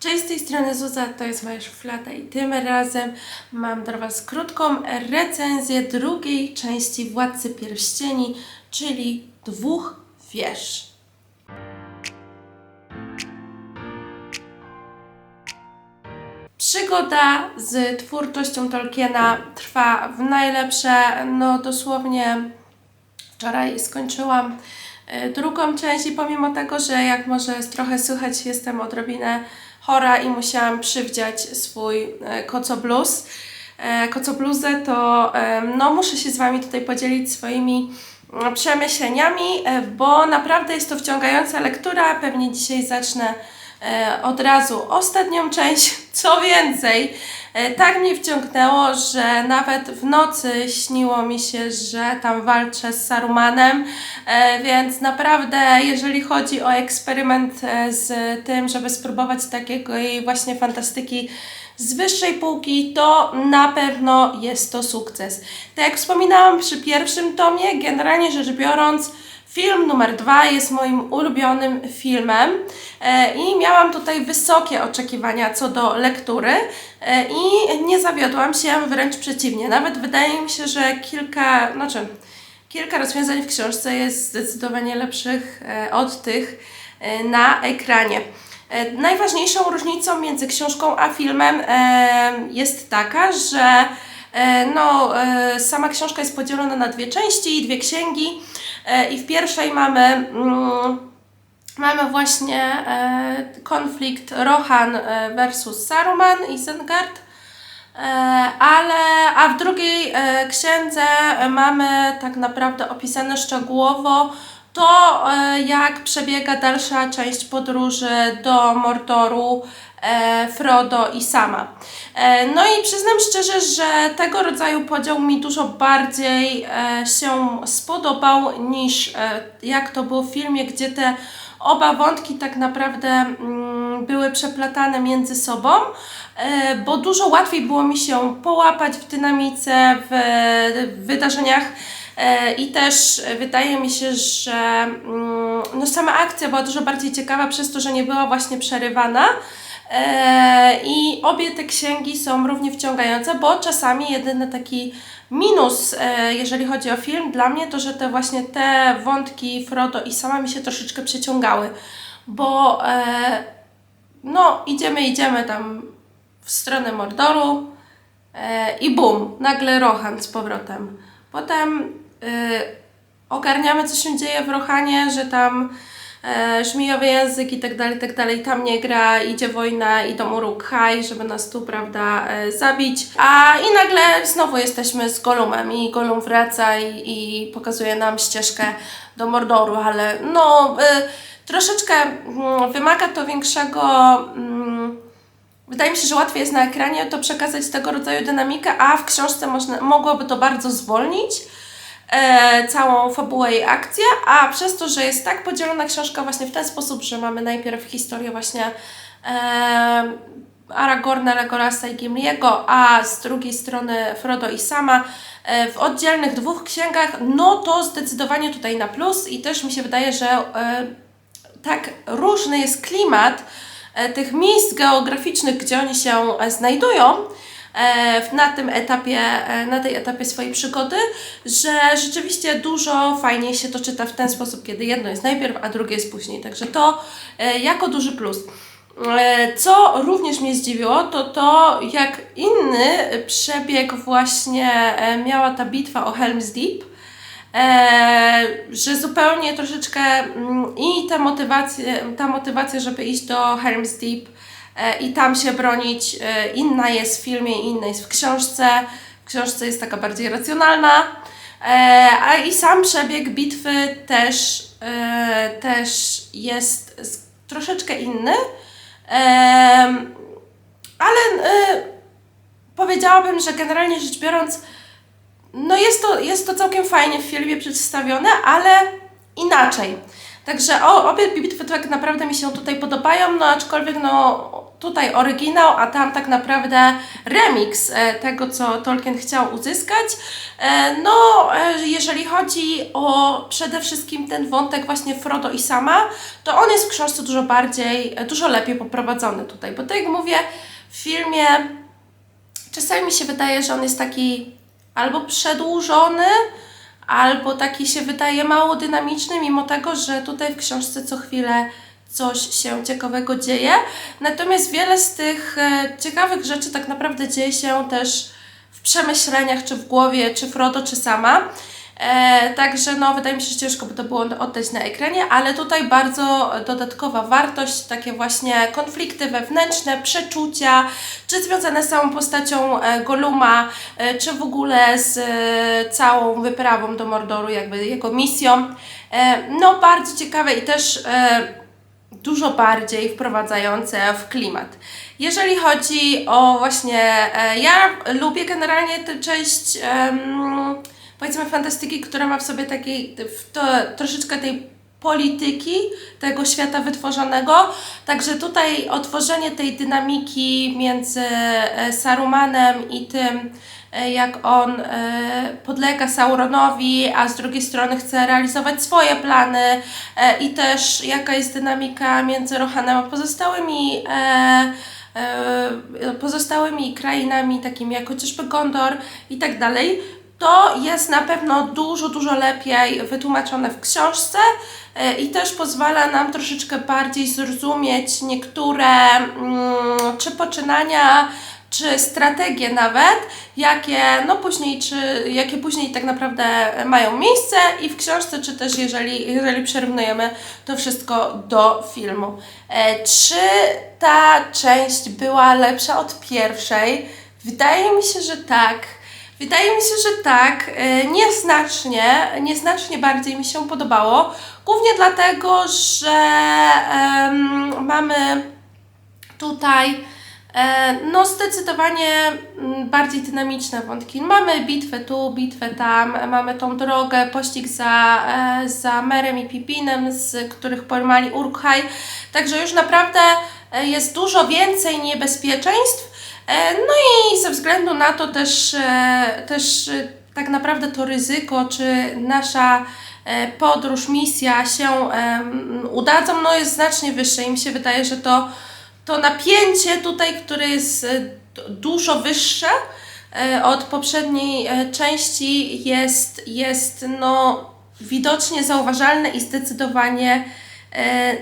Cześć, z tej strony Zuza, to jest moja szuflada i tym razem mam dla Was krótką recenzję drugiej części Władcy Pierścieni, czyli dwóch wież. Przygoda z twórczością Tolkiena trwa w najlepsze, no dosłownie Wczoraj skończyłam e, drugą część i pomimo tego, że jak może trochę słychać, jestem odrobinę chora i musiałam przywdziać swój e, kocobluz, e, kocobluzę, to e, no muszę się z Wami tutaj podzielić swoimi przemyśleniami, e, bo naprawdę jest to wciągająca lektura. Pewnie dzisiaj zacznę e, od razu ostatnią część. Co więcej, e, tak mnie wciągnęło, że nawet w nocy śniło mi się, że tam walczę z Sarumanem, e, więc naprawdę jeżeli chodzi o eksperyment e, z tym, żeby spróbować takiego jej właśnie fantastyki z wyższej półki, to na pewno jest to sukces. Tak jak wspominałam przy pierwszym tomie, generalnie rzecz biorąc, Film numer dwa jest moim ulubionym filmem e, i miałam tutaj wysokie oczekiwania co do lektury e, i nie zawiodłam się, wręcz przeciwnie. Nawet wydaje mi się, że kilka, znaczy kilka rozwiązań w książce jest zdecydowanie lepszych e, od tych na ekranie. Najważniejszą różnicą między książką a filmem jest taka, że no, sama książka jest podzielona na dwie części, dwie księgi i w pierwszej mamy mm, mamy właśnie e, konflikt Rohan e, versus Saruman i Isengard. E, ale, a w drugiej e, księdze e, mamy tak naprawdę opisane szczegółowo to, e, jak przebiega dalsza część podróży do Mordoru e, Frodo i Sama. E, no i przyznam szczerze, że tego rodzaju podział mi dużo bardziej e, się spodobał niż e, jak to było w filmie, gdzie te oba wątki tak naprawdę mm, były przeplatane między sobą, e, bo dużo łatwiej było mi się połapać w dynamice, w, wydarzeniach. E, I też e, wydaje mi się, że mm, no sama akcja była dużo bardziej ciekawa przez to, że nie była właśnie przerywana. E, I obie te księgi są równie wciągające, bo czasami jedyny taki minus, e, jeżeli chodzi o film, dla mnie to, że te właśnie te wątki Frodo i sama mi się troszeczkę przeciągały, bo e, no idziemy, idziemy tam w stronę Mordoru i bum, nagle Rohan z powrotem. Potem e, ogarniamy, co się dzieje w Rohanie, że tam e, język i tak dalej, tak dalej, tam nie gra, idzie wojna, idą Uruk-hai, żeby nas tu, prawda, e, zabić. A i nagle znowu jesteśmy z Golumem i Golum wraca i, i pokazuje nam ścieżkę do Mordoru, ale no, e, troszeczkę mm, wymaga to większego... Mm, Wydaje mi się, że łatwiej jest na ekranie to przekazać tego rodzaju dynamikę, a w książce można, mogłoby to bardzo zwolnić e, całą fabułę i akcję, a przez to, że jest tak podzielona książka właśnie w ten sposób, że mamy najpierw historię właśnie e, Aragorna, Legolasa i Gimliego, a z drugiej strony Frodo i Sama e, w oddzielnych dwóch księgach, no to zdecydowanie tutaj na plus i też mi się wydaje, że e, tak różny jest klimat e, tych miejsc geograficznych, gdzie oni się e, znajdują na tym etapie, e, na tej etapie swojej przygody, że rzeczywiście dużo fajniej się to czyta w ten sposób, kiedy jedno jest najpierw, a drugie jest później. Także to e, jako duży plus. E, Co również mnie zdziwiło, to to, jak inny przebieg właśnie e, miała ta bitwa o Helm's Deep. E, że zupełnie troszeczkę mm, i ta motywacja, ta motywacja, żeby iść do Helm's Deep e, i tam się bronić, e, inna jest w filmie, inna jest w książce. W książce jest taka bardziej racjonalna, e, a i sam przebieg bitwy też, e, też jest troszeczkę inny. Ale e, powiedziałabym, że generalnie rzecz biorąc, no jest to, jest to całkiem fajnie w filmie przedstawione, ale inaczej. Także o, obie bitwy tak naprawdę mi się tutaj podobają, no aczkolwiek no tutaj oryginał, a tam tak naprawdę remix e, tego, co Tolkien chciał uzyskać. E, No, e, jeżeli chodzi o przede wszystkim ten wątek właśnie Frodo i Sama, to on jest w książce dużo bardziej, dużo lepiej poprowadzony tutaj, bo tak jak mówię, w filmie czasami mi się wydaje, że on jest taki albo przedłużony, albo taki się wydaje mało dynamiczny, mimo tego, że tutaj w książce co chwilę coś się ciekawego dzieje. Natomiast wiele z tych e, ciekawych rzeczy tak naprawdę dzieje się też w przemyśleniach, czy w głowie, czy Frodo, czy sama. E, także no, wydaje mi się, że ciężko by to było oddać na ekranie, ale tutaj bardzo dodatkowa wartość, takie właśnie konflikty wewnętrzne, przeczucia, czy związane z samą postacią e, Goluma, e, czy w ogóle z e, całą wyprawą do Mordoru, jakby jego misją. E, no, bardzo ciekawe i też e, dużo bardziej wprowadzające w klimat. Jeżeli chodzi o właśnie, e, ja lubię generalnie tę część powiedzmy fantastyki, która ma w sobie takiej, to, troszeczkę tej polityki tego świata wytworzonego. Także tutaj otworzenie tej dynamiki między e, Sarumanem i tym, jak on e, podlega Sauronowi, a z drugiej strony chce realizować swoje plany. E, i też jaka jest dynamika między Rohanem a pozostałymi e, e, pozostałymi krainami, takimi jak chociażby Gondor i tak dalej, to jest na pewno dużo, dużo lepiej wytłumaczone w książce e, i też pozwala nam troszeczkę bardziej zrozumieć niektóre mm, czy poczynania, czy strategie nawet, jakie no później, czy jakie później tak naprawdę mają miejsce i w książce, czy też jeżeli, jeżeli przyrównujemy to wszystko do filmu. E, czy ta część była lepsza od pierwszej? Wydaje mi się, że tak. Wydaje mi się, że tak. E, Nieznacznie, nieznacznie bardziej mi się podobało. Głównie dlatego, że mamy tutaj no zdecydowanie mm, bardziej dynamiczne wątki. Mamy bitwę tu, bitwę tam, mamy tą drogę, pościg za, e, za Merem i Pipinem, z których pormali Urkhaj. Także już naprawdę e, jest dużo więcej niebezpieczeństw. E, No i ze względu na to też, e, też e, tak naprawdę to ryzyko, czy nasza e, podróż, misja się udadzą, no jest znacznie wyższe i mi się wydaje, że to, to napięcie tutaj, które jest e, dużo wyższe e, od poprzedniej e, części jest, jest no widocznie zauważalne i zdecydowanie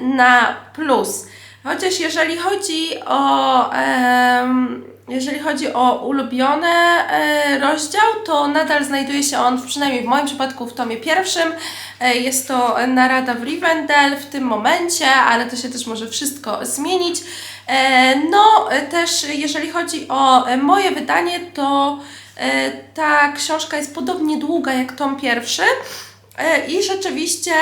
na plus. Chociaż jeżeli chodzi o em, jeżeli chodzi o ulubiony e, rozdział, to nadal znajduje się on, przynajmniej w moim przypadku, w tomie pierwszym. E, jest to narada w Rivendell w tym momencie, ale to się też może wszystko zmienić. E, no, też jeżeli chodzi o moje wydanie, to ta książka jest podobnie długa jak tom pierwszy. I rzeczywiście,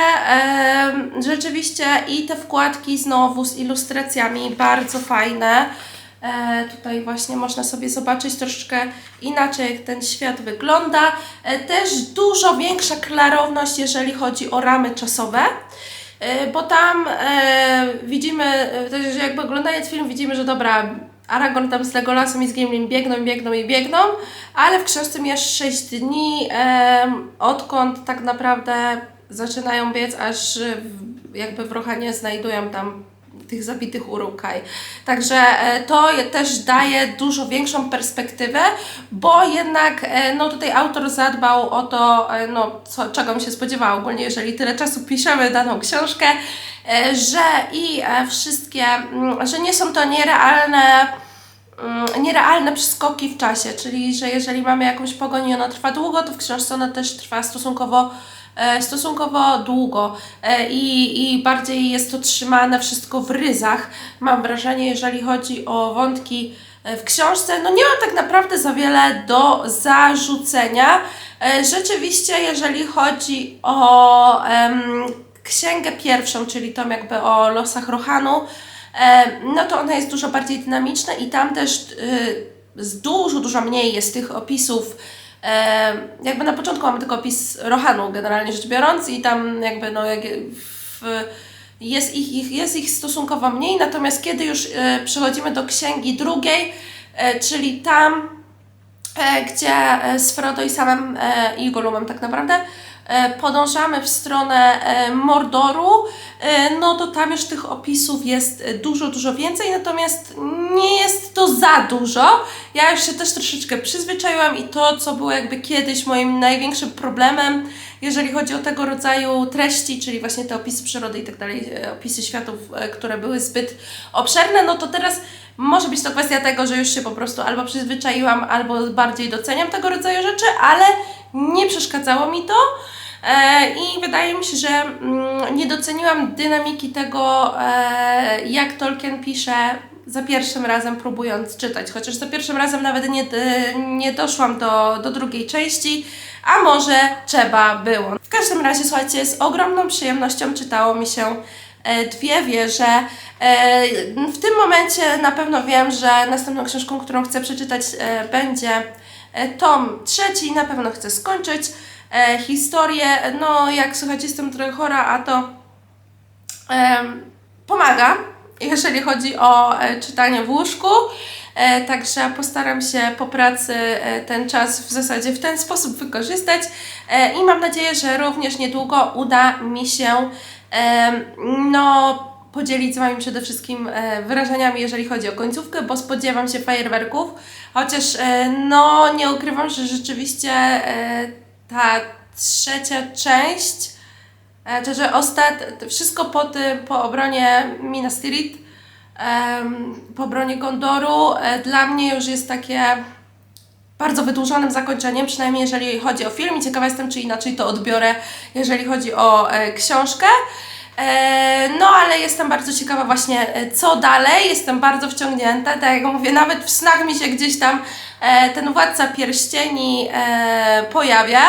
rzeczywiście i te wkładki znowu z ilustracjami bardzo fajne. E, tutaj właśnie można sobie zobaczyć troszeczkę inaczej, jak ten świat wygląda. E, też dużo większa klarowność, jeżeli chodzi o ramy czasowe. E, bo tam widzimy, też jakby oglądając film widzimy, że dobra, Aragorn tam z Legolasem i z Gimlim biegną, biegną i biegną, ale w książce mijasz 6 dni, odkąd tak naprawdę zaczynają biec, aż jakby w Rohanie znajdują tam tych zabitych Urukaj. Także e, to też daje dużo większą perspektywę, bo jednak e, no tutaj autor zadbał o to, e, no co, czego mi się spodziewała ogólnie, jeżeli tyle czasu piszemy daną książkę, że i wszystkie, mm, że nie są to nierealne mm, nierealne przeskoki w czasie, czyli że jeżeli mamy jakąś pogoń i ona trwa długo, to w książce ona też trwa stosunkowo, stosunkowo długo e, i, i bardziej jest to trzymane wszystko w ryzach. Mam wrażenie, jeżeli chodzi o wątki e, w książce, no nie mam tak naprawdę za wiele do zarzucenia. E, Rzeczywiście, jeżeli chodzi o em, księgę pierwszą, czyli tą jakby o losach Rohanu, e, no to ona jest dużo bardziej dynamiczna i tam też y, z dużo, dużo mniej jest tych opisów. E, jakby na początku mamy tylko opis Rohanu, generalnie rzecz biorąc, i tam jakby no jak w, jest ich, ich, jest ich stosunkowo mniej, natomiast kiedy już e, przechodzimy do księgi drugiej, e, czyli tam, gdzie z Frodo i samym i Gollumem tak naprawdę podążamy w stronę e, Mordoru, e, no to tam już tych opisów jest e, dużo, dużo więcej, natomiast nie jest to za dużo. Ja już się też troszeczkę przyzwyczaiłam i to, co było jakby kiedyś moim największym problemem, jeżeli chodzi o tego rodzaju treści, czyli właśnie te opisy przyrody i tak dalej, e, opisy światów, e, które były zbyt obszerne, no to teraz może być to kwestia tego, że już się po prostu albo przyzwyczaiłam, albo bardziej doceniam tego rodzaju rzeczy, ale nie przeszkadzało mi to. E, I wydaje mi się, że mm, nie doceniłam dynamiki tego, e, jak Tolkien pisze za pierwszym razem próbując czytać. Chociaż za pierwszym razem nawet nie, d- nie doszłam do, do drugiej części, a może trzeba było. W każdym razie, słuchajcie, z ogromną przyjemnością czytało mi się e, dwie wieże. E, w tym momencie na pewno wiem, że następną książką, którą chcę przeczytać, e, będzie e, tom trzeci. Na pewno chcę skończyć e, historię. No, jak słuchajcie, jestem trochę chora, a to em, pomaga, jeżeli chodzi o e, czytanie w łóżku. E, także postaram się po pracy e, ten czas w zasadzie w ten sposób wykorzystać e, i mam nadzieję, że również niedługo uda mi się em, no, podzielić z Wami przede wszystkim e, wyrażeniami, jeżeli chodzi o końcówkę, bo spodziewam się fajerwerków, chociaż e, no nie ukrywam, że rzeczywiście e, ta trzecia część E, to, że ostat... wszystko po, tym, po obronie Minas Tirith, po obronie Gondoru, dla mnie już jest takie bardzo wydłużonym zakończeniem, przynajmniej jeżeli chodzi o film i ciekawa jestem, czy inaczej to odbiorę, jeżeli chodzi o książkę. E, no, ale jestem bardzo ciekawa właśnie, e, co dalej. Jestem bardzo wciągnięta, tak jak mówię, nawet w snach mi się gdzieś tam e, ten władca pierścieni pojawia.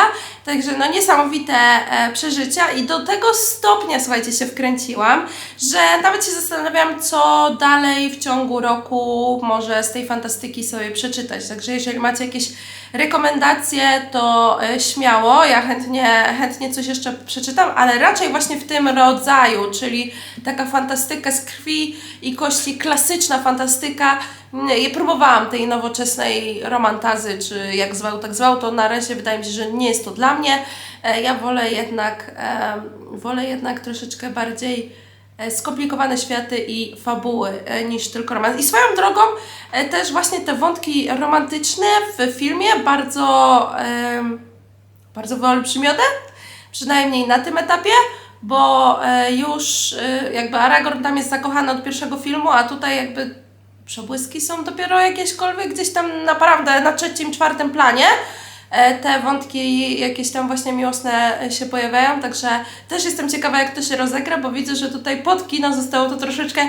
Także no niesamowite e, przeżycia i do tego stopnia, słuchajcie, się wkręciłam, że nawet się zastanawiam, co dalej w ciągu roku może z tej fantastyki sobie przeczytać. Także jeżeli macie jakieś rekomendacje, to e, śmiało, ja chętnie, chętnie coś jeszcze przeczytam, ale raczej właśnie w tym rodzaju, czyli taka fantastyka z krwi i kości, klasyczna fantastyka. Nie, ja próbowałam tej nowoczesnej romantazy, czy jak zwał, tak zwał, to na razie wydaje mi się, że nie jest to dla mnie. E, Ja wolę jednak, e, wolę jednak troszeczkę bardziej e, skomplikowane światy i fabuły e, niż tylko romans. I swoją drogą e, też właśnie te wątki romantyczne w filmie bardzo, em, bardzo wyolbrzymione, przynajmniej na tym etapie, bo e, już e, jakby Aragorn tam jest zakochany od pierwszego filmu, a tutaj jakby przebłyski są dopiero jakieśkolwiek gdzieś tam naprawdę na trzecim, czwartym planie. E, Te wątki jakieś tam właśnie miłosne się pojawiają, także też jestem ciekawa jak to się rozegra, bo widzę, że tutaj pod kino zostało to troszeczkę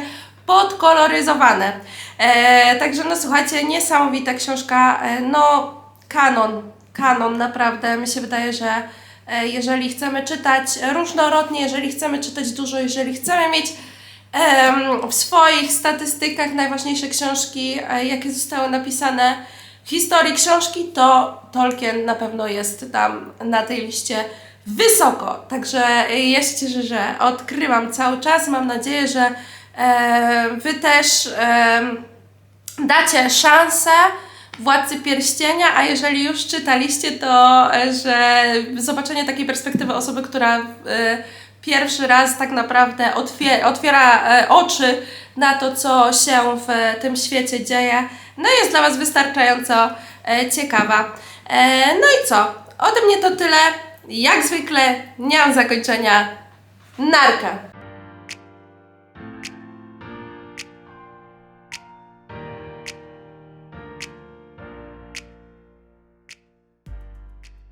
podkoloryzowane. E, także no słuchajcie, niesamowita książka, e, no kanon, kanon naprawdę, mi się wydaje, że jeżeli chcemy czytać różnorodnie, jeżeli chcemy czytać dużo, jeżeli chcemy mieć w swoich statystykach najważniejsze książki, e, jakie zostały napisane w historii książki, to Tolkien na pewno jest tam na tej liście wysoko. Także e, ja się cieszę, że odkrywam cały czas. Mam nadzieję, że e, Wy też dacie szansę Władcy Pierścienia, a jeżeli już czytaliście, to że zobaczenie takiej perspektywy osoby, która pierwszy raz tak naprawdę otwiera, otwiera oczy na to, co się w e, tym świecie dzieje, no jest dla Was wystarczająco e, ciekawa. E, no i co? Ode mnie to tyle. Jak zwykle nie mam zakończenia. Narka!